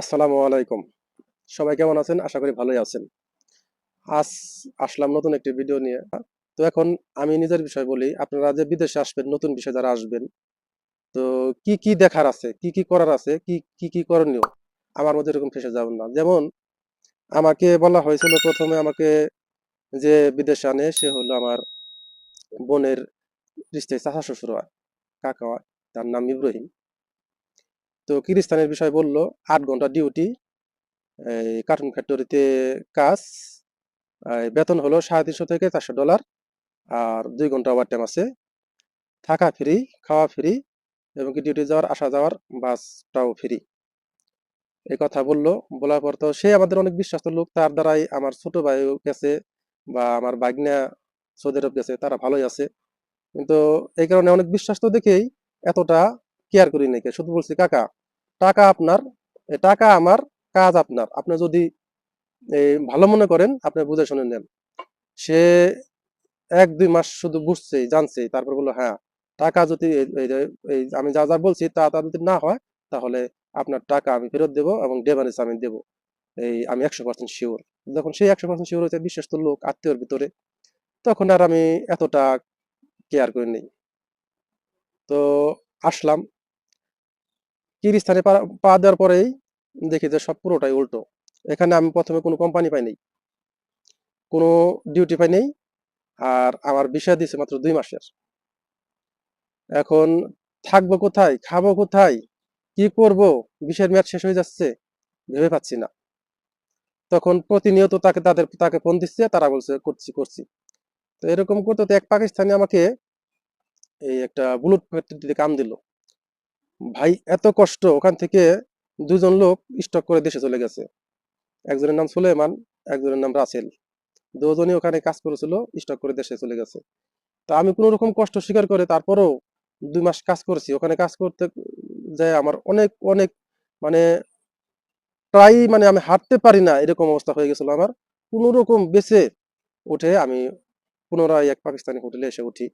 আসসালামু আলাইকুম। সবাই কেমন আছেন? আশা করি ভালোই আছেন। আজ আসলাম নতুন একটি ভিডিও নিয়ে। তো এখন আমি নিজের বিষয় বলি, আপনারা যে বিদেশে আসবেন, নতুন বিষয় যারা আসবেন, তো কি কি দেখার আছে, কি কি করার আছে, কি কি কি করণীয়? আমার মধ্যে এরকম ফেসে যাবেন না। যেমন আমাকে বলা হয়েছিল প্রথমে আমাকে যে বিদেশে আনে, সে হলো আমার বোনের রিস্তায় চাচা শ্বশুর হয়, কাকা তার নাম ইব্রাহিম। তো কিরিস্তানের বিষয় বলল, আট ঘণ্টা ডিউটি কার্টুন ফ্যাক্টরিতে কাজ বেতন হলো সাড়ে তিনশো থেকে চারশো ডলার আর দুই ঘণ্টা ওভার টাইম আছে। থাকা ফ্রি খাওয়া ফ্রি এবং কি ডিউটি যাওয়ার, আসা যাওয়ার বাসটাও ফ্রি এই কথা বলল, বলার পর তো সে আমাদের অনেক বিশ্বাস্ত লোক, তার দ্বারাই আমার ছোট ভাই গেছে, বা আমার বাগনা সৌদি আরব গেছে, তারা ভালোই আছে। কিন্তু এই কারণে অনেক বিশ্বাস তো দেখেই এতটা কেয়ার করি নাকি শুধু বলছি, কাকা টাকা আপনার টাকা আমার, কাজ আপনার। আপনি যদি ভালো মনে করেন, আপনি বুঝে শুনে নেন। সে এক, দুই মাস শুধু বুঝছে, জানছে, তারপর বলল হ্যাঁ টাকা যদি আমি যা যা বলছি, তা তা যদি না হয়, তাহলে আপনার টাকা আমি ফেরত দেবো এবং ডেভারেজ আমি দেবো। এই আমি একশো পার্সেন্ট শিওর যখন সেই একশো পার্সেন্ট শিওর হয়েছে, বিশ্বস্ত লোক, আত্মীয়র ভিতরে, তখন আর আমি এতটা কেয়ার করি নেই তো, আসলাম। কিরিস্তানে পা দেওয়ার পরেই দেখি যে সব পুরোটাই উল্টো। এখানে আমি প্রথমে কোনো কোম্পানি পাই নাই। কোনো ডিউটি পাই নাই। আর আমার বিষয় দিয়েছে মাত্র দুই মাসের। এখন থাকব কোথায়? খাব কোথায়? কি করব? বিষয়ের মেয়াদ শেষ হয়ে যাচ্ছে। ভেবে পাচ্ছি না। তখন প্রতিনিয়ত তাকে তাদের, তাকে ফোন দিচ্ছে, তারা বলছে, করছি করছি। তো এরকম করতে এক পাকিস্তানি আমাকে এই একটা বুলেট ফ্যাক্টরিতে কাম দিল। ভাই, এত কষ্ট। ওখান থেকে দুজন লোক স্টক করে দেশে চলে গেছে। একজনের নাম সুলেমান একজনের নাম রাসেল। দুজনই ওখানে কাজ করেছিল স্টক করে দেশে চলে গেছে। তা আমি কোনো রকম কষ্ট স্বীকার করে তারপরেও দুই মাস কাজ করেছি। ওখানে কাজ করতে যায় আমার অনেক অনেক মানে প্রায় মানে আমি হাঁটতে পারি না, এরকম অবস্থা হয়ে গেছিল আমার। কোনো রকম বেঁচে উঠে আমি পুনরায় এক পাকিস্তানি হোটেলে এসে উঠি।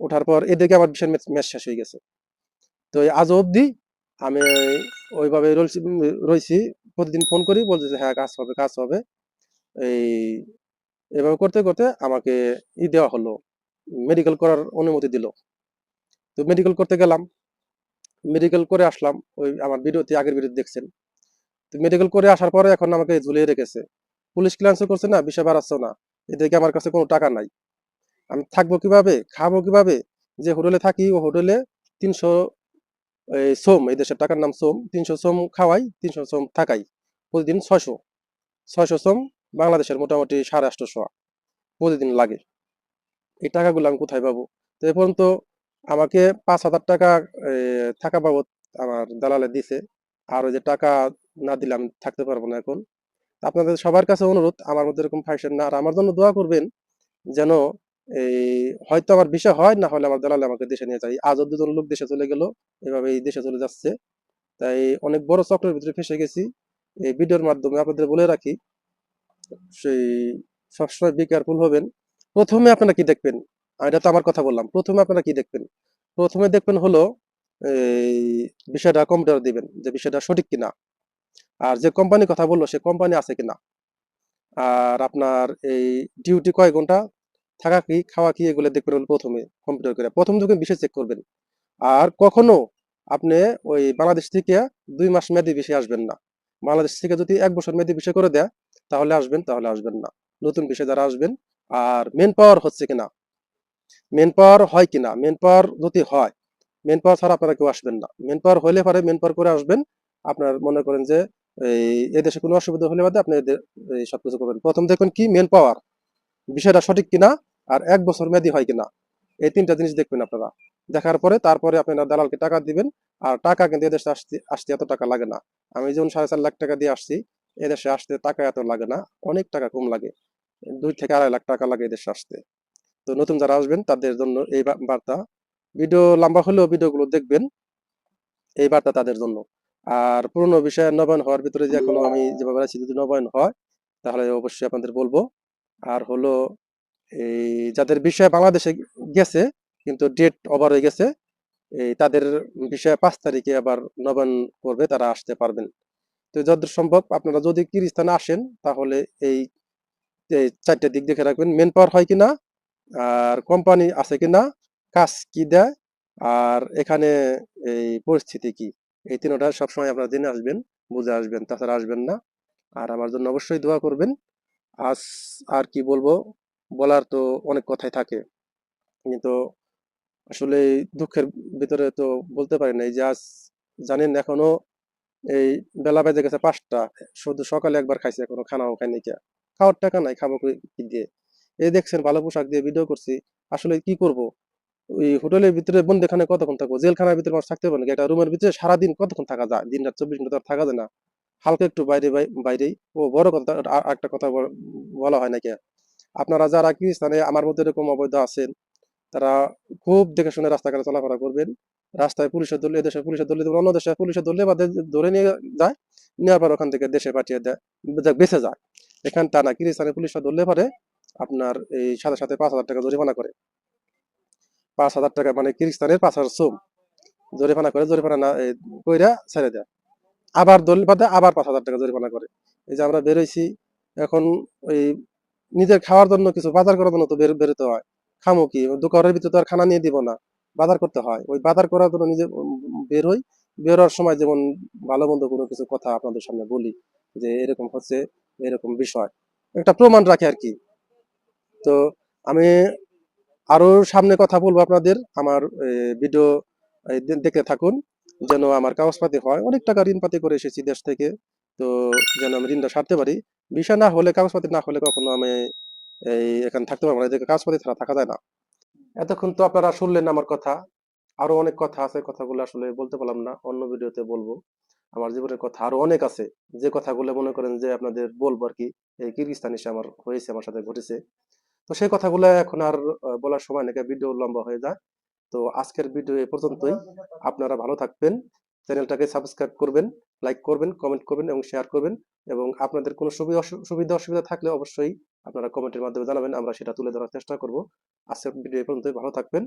ওঠার পর এদিকে আমার বিশাল ম্যাচ শেষ হয়ে গেছে। তো আজ অবধি আমি ওইভাবে রয়েছি প্রতিদিন ফোন করি, বলছে যে হ্যাঁ কাজ হবে কাজ হবে। এই, এভাবে করতে করতে আমাকে ই দেওয়া হলো মেডিকেল করার অনুমতি দিল। তো মেডিকেল করতে গেলাম মেডিকেল করে আসলাম, ওই আমার ভিডিওতে আগের ভিডিও দেখছেন। তো মেডিকেল করে আসার পরে এখন আমাকে ঝুলিয়ে রেখেছে। পুলিশ ক্লিয়ারেন্সও করছে না, বিষয় বাড়াচ্ছে না এদিকে আমার কাছে কোনো টাকা নাই। আমি থাকব কীভাবে, খাব কীভাবে, যে হোটেলে থাকি, ও হোটেলে তিনশো সোম, এই দেশের টাকার নাম সোম। তিনশো সোম খাওয়াই, তিনশো সোম থাকাই। প্রতিদিন ছয়শো। ছয়শো সোম বাংলাদেশের মোটামুটি সাড়ে আটশোশো প্রতিদিন লাগে। এই টাকাগুলো আমি কোথায় পাবো? তো এ পর্যন্ত আমাকে পাঁচ হাজার টাকা থাকা বাবদ আমার দালালে দিছে। আর ওই যে টাকা না দিলে আমি থাকতে পারব না এখন। আপনাদের সবার কাছে অনুরোধ, আমার মধ্যে এরকম ফাইসেন না। আর আমার জন্য দোয়া করবেন যেন এই, হয়তো আমার বিষয় হয়, না হলে আমার দালালে আমাকে দেশে নিয়ে যায়। আজও দুজন লোক দেশে চলে গেল, এভাবে এই দেশে চলে যাচ্ছে। তাই অনেক বড় চক্রের ভিতরে ফেসে গেছি। এই ভিডিওর মাধ্যমে আপনাদের বলে রাখি, সেই সবসময় বি কেয়ারফুল হবেন। প্রথমে আপনারা কি দেখবেন? এটা তো আমার কথা বললাম, প্রথমে আপনারা কি দেখবেন? প্রথমে দেখবেন হলো, এই বিষয়টা কম্পিউটার দিবেন, যে বিষয়টা সঠিক কিনা। আর যে কোম্পানি কথা বলল, সে কোম্পানি আছে কিনা? আর আপনার এই ডিউটি কয় ঘণ্টা? থাকা কি, খাওয়া কি, এগুলো দেখবেন প্রথমে কম্পিউটার করে। প্রথম যখন বিষয় চেক করবেন, আর কখনো আপনি ওই বাংলাদেশ থেকে দুই মাস মেয়াদি বিষয় আসবেন না। বাংলাদেশ থেকে যদি এক বছর মেয়াদি বিষয় করে দেয়, তাহলে আসবেন তাহলে আসবেন না। নতুন বিষয় যারা আসবেন, আর মেন পাওয়ার হচ্ছে কিনা? মেন পাওয়ার হয় কিনা? মেন পাওয়ার যদি হয় মেন পাওয়ার ছাড়া আপনারা কেউ আসবেন না। মেন পাওয়ার হলে পরে মেন পাওয়ার করে আসবেন। আপনার মনে করেন যে, এই এদেশে কোনো অসুবিধা হলে বাদে আপনি সবকিছু করবেন। প্রথম দেখবেন কি মেন পাওয়ার বিষয়টা সঠিক কিনা? আর এক বছর মেয়াদি হয় কিনা? এই তিনটা জিনিস দেখবেন আপনারা। দেখার পরে তারপরে আপনারা দালালকে টাকা দিবেন, আর টাকা কিন্তু এদেশে আসতে আসতে এত টাকা লাগে না। আমি যেমন সাড়ে চার লাখ টাকা দিয়ে আসছি, এদেশে আসতে টাকা এত লাগে না, অনেক টাকা কম লাগে। দুই থেকে আড়াই লাখ টাকা লাগে এদেশে আসতে। তো নতুন যারা আসবেন, তাদের জন্য এই বার্তা। ভিডিও লম্বা হলেও ভিডিওগুলো দেখবেন, এই বার্তা তাদের জন্য। আর পুরনো বিষয়ে নবায়ন হওয়ার ভিতরে যে এখনও আমি যেভাবে আছি যদি নবায়ন হয়, তাহলে অবশ্যই আপনাদের বলব। আর হলো এই যাদের বিষয় বাংলাদেশে গেছে, কিন্তু ডেট ওভার হয়ে গেছে, এই তাদের বিষয়ে পাঁচ তারিখে আবার নবায়ন করবে, তারা আসতে পারবেন। তো যতদূর সম্ভব আপনারা যদি কিরিস্তানে আসেন, তাহলে এই চারটে দিক দেখে রাখবেন। মেন পাওয়ার হয় কিনা, আর কোম্পানি আছে কিনা, কাজ কি দেয়, আর এখানে এই পরিস্থিতি কি, এই তিনটা সবসময় আপনারা জেনে আসবেন, বুঝে আসবেন, তাছাড়া আসবেন না। আর আমার জন্য অবশ্যই দোয়া করবেন। আজ আর কি বলব বলার তো অনেক কথাই থাকে। কিন্তু আসলে দুঃখের ভিতরে তো বলতে পারি না এই যে আজ জানেন এখনও এই বেলা বেজে গেছে পাঁচটা, শুধু সকালে একবার খাইছি এখনও, খানাও খাইনি কে। খাওয়ার টাকা নাই, খাব কি দিয়ে? এই দেখছেন, ভালো পোশাক দিয়ে ভিডিও করছি, আসলে কি করব? ওই হোটেলের ভিতরে বন্দিখানে কতক্ষণ থাকব? জেলখানার ভিতরে মানুষ থাকতে পারে একটা রুমের ভিতরে সারাদিন কতক্ষণ থাকা যায়? দিন রাত চব্বিশ ঘণ্টা থাকা যায় না। হালকা একটু বাইরে বাই- বাইরেই। ও বড় কথা একটা কথা বলা হয় নাকি? আপনারা যারা কিস্তানে আমার মধ্যে এরকম অবৈধ আছেন, তারা খুব দেখে শুনে রাস্তাঘাটে চলাফেরা করবেন। রাস্তায় পুলিশের দলে, এদেশে পুলিশের দলে, অন্য দেশে পুলিশের দলে বা ধরে নিয়ে যায়, নেওয়ার পর ওখান থেকে দেশে পাঠিয়ে দেয় বেঁচে যায়। এখান তা না কিরিস্তানে পুলিশরা ধরলে পারে আপনার এই সাথে সাথে পাঁচ হাজার টাকা জরিমানা করে। পাঁচ হাজার টাকা মানে কিরিস্তানের পাঁচ হাজার সোম। জরিমানা করে, জরিমানা না কইরা ছেড়ে দেয়। আবার দলিল বাদে আবার পাঁচ হাজার টাকা জরিমানা করে। এই যে আমরা বেরোইছি এখন ওই নিজের খাওয়ার জন্য কিছু, বাজার করার জন্য তো বের, বেরোতে হয়। খামো কি? দোকানের ভিতরে তো আর খানা নিয়ে দিব না। বাজার করতে হয়। ওই বাজার করার জন্য নিজে বের হই। বের হওয়ার সময় যেমন ভালো মন্দ কোনো কিছু কথা আপনাদের সামনে বলি, যে এরকম হচ্ছে, এরকম বিষয়। একটা প্রমাণ রাখে আর কি। তো আমি আরও সামনে কথা বলব আপনাদের। আমার ভিডিও দেখতে থাকুন। যেন আমার কাগজপাতি হয়। অনেক টাকা ঋণ পাতি করে এসেছি দেশ থেকে। তো যেন আমি ঋণটা সারতে পারি। বিষয় না হলে কাগজপাতি না হলে কখনো আমি এই এখানে থাকতে পারব না। এদিকে কাগজপাতি ছাড়া থাকা যায় না। এতক্ষণ তো আপনারা শুনলেন আমার কথা। আরও অনেক কথা আছে, কথাগুলো আসলে বলতে পারলাম না। অন্য ভিডিওতে বলব। আমার জীবনের কথা আরও অনেক আছে। যে কথাগুলো মনে করেন যে আপনাদের বলব আর কি এই কিরগিস্তান এসে আমার হয়েছে, আমার সাথে ঘটেছে। তো সেই কথাগুলো এখন আর বলার সময় নাকি ভিডিও লম্বা হয়ে যায়। তো আজকের ভিডিও এ পর্যন্তই। আপনারা ভালো থাকবেন। চ্যানেলটাকে সাবস্ক্রাইব করবেন লাইক করবেন কমেন্ট করবেন এবং শেয়ার করবেন এবং আপনাদের কোনো সুবিধা অসু- সুবিধা অসুবিধা থাকলে অবশ্যই আপনারা কমেন্টের মাধ্যমে জানাবেন, আমরা সেটা তুলে ধরার চেষ্টা করব। আজকের ভিডিও পর্যন্ত ভালো থাকবেন।